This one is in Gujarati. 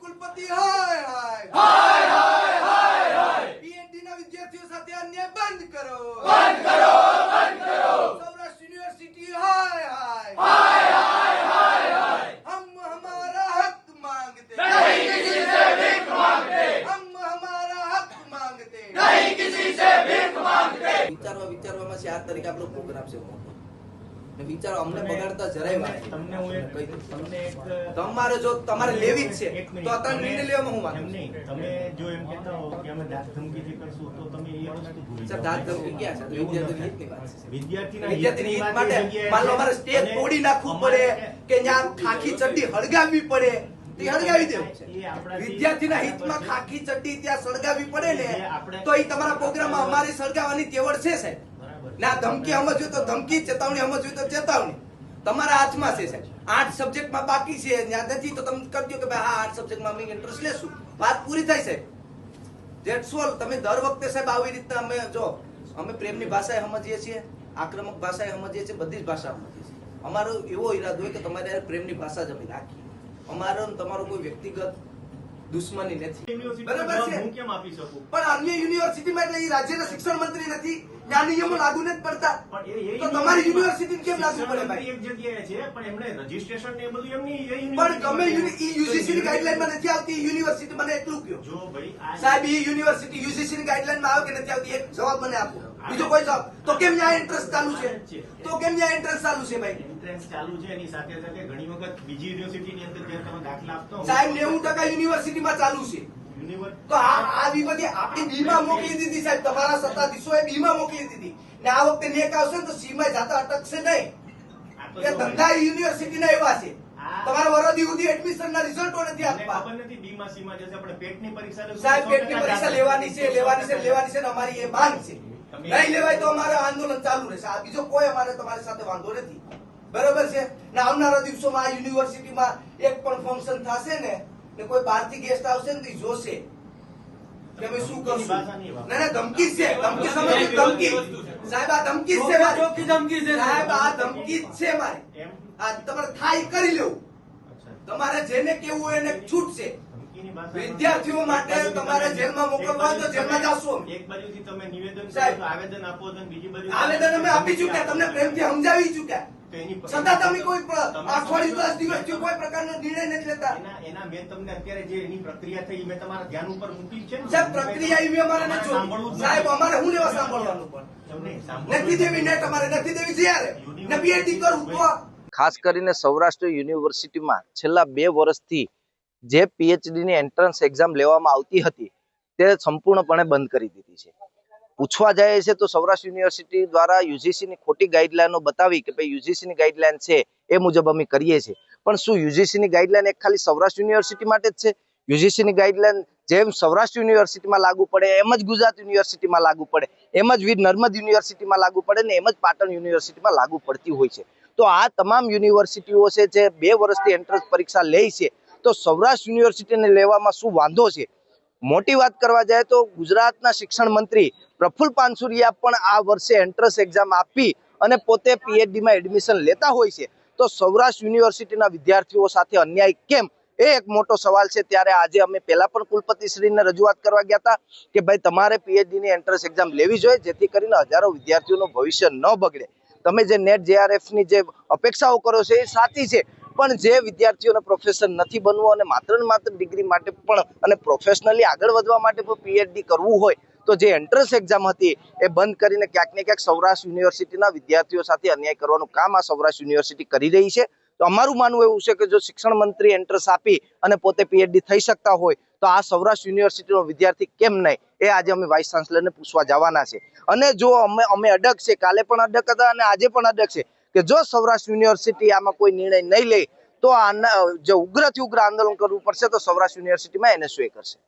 કુલપતિ હાય હાય હાય હાય PhD ના વિદ્યાર્થીઓ સાથે અન્યાય બંધ કરો બંધ કરો બંધ કરો સૌરાષ્ટ્ર યુનિવર્સિટી હાય હાય હાય હાય હમ હમારા હક માંગતે નહીં કિસી સે ભીખ માંગતે હમ હમારા હક માંગતે નહીં કિસી સે ભીખ માંગતે વિચારવા વિચારવામાં છે આ તરીકે આપણો પ્રોગ્રામ છે મોટો ને વિચારો અમને બગાડતા જરાય વાત તમને હું એક તમને એક તમારે જો તમારે લેવી જ છે. તો અત્યારે નિર્ણય લેવામાં હું એમ નહીં. તમે જો એમ કહેતા હો કે અમે દાંત ધમકીથી કરશું તો તમે એ વસ્તુ ભૂલી જાઓ. દાંત ધમકી ક્યાં છે? વિદ્યાર્થીની. હિતની વાત છે. વિદ્યાર્થીના વિદ્યાર્થીની હિત માટે માન છે. અમારે સ્ટેજ તોડી નાખવું પડે કે ત્યાં ખાખી ચડ્ડી હળગાવવી પડે વિદ્યાર્થીના હિતમાં ખાખી ચડ્ડી ત્યાં સળગાવી પડે ને તો એ તમારા પ્રોગ્રામમાં અમારી સળગાવવાની તેવડ છે સાહેબ બરાબર. ના ધમકી સમજવી તો ધમકી ચેતવણી સમજવી તો ચેતવણી. તમારા હાથમાં છે સાહેબ. આઠ સબ્જેક્ટમાં બાકી છે નથી તો તમે કરજો કે ભાઈ આ આઠ સબ્જેક્ટમાં અમે ઇન્ટરેસ્ટ લેશું. વાત પૂરી થાય સાહેબ. જેટ્સ ઓલ તમે દર વખતે સાહેબ આવી રીતના અમે જો અમે પ્રેમની ભાષાએ સમજીએ છીએ આક્રમક ભાષાએ સમજીએ છીએ બધી જ ભાષા સમજીએ છીએ. અમારો એવો ઈરાદો હોય કે તમારે પ્રેમની ભાષા જ અમે રાખીએ. અમારો તમારો કોઈ વ્યક્તિગત દુશ્મની નથી. બરાબર છે? પણ અન્ય યુનિવર્સિટીમાં એટલે એ રાજ્યના શિક્ષણ મંત્રી નથી. નિયમો લાગુ નથી પડતા. તો તમારી યુનિવર્સિટી કેમ લાગુ પડે ભાઈ? એક જગ્યાએ છે પણ એમણે રજીસ્ટ્રેશન ને બધું એમની પણ તમે યુજીસી ની ગાઈડલાઈનમાં નથી આવતી યુનિવર્સિટી મને એટલું કયો જો ભાઈ સાહેબ એ યુનિવર્સિટી યુજીસી ની ગાઈડલાઈનમાં આવે કે નથી આવતી? એક જવાબ મને આપો. બીજો કોઈ જવાબ? તો કેમ ત્યાં એન્ટ્રન્સ ચાલુ છે? તો કેમ ત્યાં એન્ટ્રન્સ ચાલુ છે ભાઈ? એન્ટ્રન્સ ચાલુ છે એની સાથે સાથે ઘણી વખત બીજી યુનિવર્સિટીની અંદર તમે દાખલા આપતો સાહેબ નેવું ટકા યુનિવર્સિટીમાં ચાલુ છે. તો આ આ આપણી બીમાં મોકલી દીધી સાહેબ. તમારા સત્તાધીશોએ બીમાં મોકલી દીધી. ને આ વખતે નેક આવશે ને તો સીમાં જાતા અટકશે નહીં. કે ધંધા યુનિવર્સિટીના એવા છે. તમારા વરદી સુધી એડમિશનના રિઝલ્ટો નથી આપવા. ખબર નથી બીમા સીમા જશે આપણે પેટની પરીક્ષા સાહેબ પેટની પરીક્ષા લેવાની છે લેવાની છે લેવાની છે ને અમારી એ માંગ છે. નહીં લેવાય તો અમારે આંદોલન ચાલુ રહેશે. આ બીજો કોઈ અમારે તમારી સાથે વાંધો નથી. બરાબર છે? ને આવનારા દિવસોમાં આ યુનિવર્સિટીમાં એક પણ ફંક્શન થશે ને ને કોઈ બહારથી ગેસ્ટ આવશે ને તો જોશે કે અમે શું કરશું. ના ના ધમકી છે ધમકી સમજ ધમકી. સાહેબ આ ધમકી છે ચોખ્ખી ધમકી છે સાહેબ. આ ધમકી જ છે મારે. આ તમારે થાય કરી લેવું. તમારે જેને કેવું એને છૂટ છે વિદ્યાર્થીઓ માટે તમારે તમે- જેલમાં મોકલવા તો એક જેલમાં જશો એક બાજુથી તમે નિવેદન સાહેબ. આવેદન આપો બીજી બાજુ આવેદન અમે આપી ચુક્યા તમને પ્રેમથી સમજાવી ચુક્યા. છતાં તમે કોઈ અઠવાડિયું દસ સમજો- કોઈ પ્રકારનો નિર્ણય નથી લેતા. એના એના મેં તમને અત્યારે જે એની પ્રક્રિયા થઈ મેં તમારા ધ્યાન ઉપર મૂકી છે સાહેબ પ્રક્રિયા એવી અમારે નથી સાંભળવું જોતી. જ સાહેબ અમારે હું લેવા સાંભળવાનું પણ? એમ નહીં, સાંભળવું નથી દેવી નેટ અમારે નથી દેવી જ્યારે? ને PhD તો? ખાસ કરીને સૌરાષ્ટ્ર યુનિવર્સિટીમાં છેલ્લા બે વર્ષથી જે પીએચડીની એન્ટ્રન્સ એક્ઝામ લેવામાં આવતી હતી તે સંપૂર્ણપણે બંધ કરી દીધી છે. પૂછવા જાય છે તો સૌરાષ્ટ્ર યુનિવર્સિટી દ્વારા યુજીસીની ખોટી ગાઈડલાઈનો બતાવી કે ભાઈ યુજીસીની ગાઈડલાઈન છે, એ મુજબ અમે કરીએ છીએ. પણ શું યુજીસીની ગાઈડલાઈન એક ખાલી સૌરાષ્ટ્ર યુનિવર્સિટી માટે જ છે? યુજીસીની ગાઈડલાઈન જેમ સૌરાષ્ટ્ર યુનિવર્સિટીમાં લાગુ પડે, એમ જ ગુજરાત યુનિવર્સિટીમાં લાગુ પડે, એમ જ વીર નર્મદ યુનિવર્સિટીમાં લાગુ પડે ને એમ જ પાટણ યુનિવર્સિટીમાં લાગુ પડતી હોય છે. તો આ તમામ યુનિવર્સિટીઓ છે જે બે વર્ષથી એન્ટ્રન્સ પરીક્ષા લે છે. તો સૌરાષ્ટ્ર યુનિવર્સિટીને લેવામાં શું વાંધો છે? મોટી વાત કરવા જાય તો ગુજરાતના શિક્ષણ મંત્રી પ્રફુલ્લ પાનસુરિયા પણ આ વર્ષે એન્ટ્રન્સ એક્ઝામ આપી અને પોતે પીએચડીમાં એડમિશન લેતા હોય છે. તો સૌરાષ્ટ્ર યુનિવર્સિટીના વિદ્યાર્થીઓ સાથે અન્યાય કેમ? એ એક મોટો સવાલ છે. ત્યારે આજે અમે પહેલા પણ કુલપતિશ્રીને રજૂઆત કરવા ગયા હતા કે ભાઈ, તમારે પીએચડીની એન્ટ્રન્સ એક્ઝામ લેવી જોઈએ, જેથી કરીને હજારો વિદ્યાર્થીઓનું ભવિષ્ય ન બગડે. તમે જે નેટ જેઆરએફની જે અપેક્ષાઓ કરો છો એ સાચી છે. પણ જે વિદ્યાર્થીઓને પ્રોફેસર નથી બનવું અને માત્ર ને માત્ર ડિગ્રી માટે પણ અને પ્રોફેશનલી આગળ વધવા માટે પણ પીએચડી કરવું હોય, તો જે એન્ટ્રન્સ એક્ઝામ હતી એ બંધ કરીને ક્યાંક ને ક્યાંક સૌરાષ્ટ્ર યુનિવર્સિટીના વિદ્યાર્થીઓ સાથે અન્યાય કરવાનું કામ આ સૌરાષ્ટ્ર યુનિવર્સિટી કરી રહી છે. તો અમારું માનવું એવું છે કે જો શિક્ષણ મંત્રી એન્ટ્રન્સ આપી અને પોતે પીએચડી થઈ શકતા હોય, તો આ સૌરાષ્ટ્ર યુનિવર્સિટીનો વિદ્યાર્થી કેમ નહીં? એ આજે અમે વાઇસ ચાન્સલરને પૂછવા જવાના છે. અને જો અમે અમે અડગ છે, કાલે પણ અડગ હતા અને આજે પણ અડગ છે. કે જો સૌરાષ્ટ્ર યુનિવર્સિટી આમાં કોઈ નિર્ણય નહીં લે, તો આના જે ઉગ્રથી ઉગ્ર આંદોલન કરવું પડશે, તો સૌરાષ્ટ્ર યુનિવર્સિટીમાં એનએસયુએ કરશે.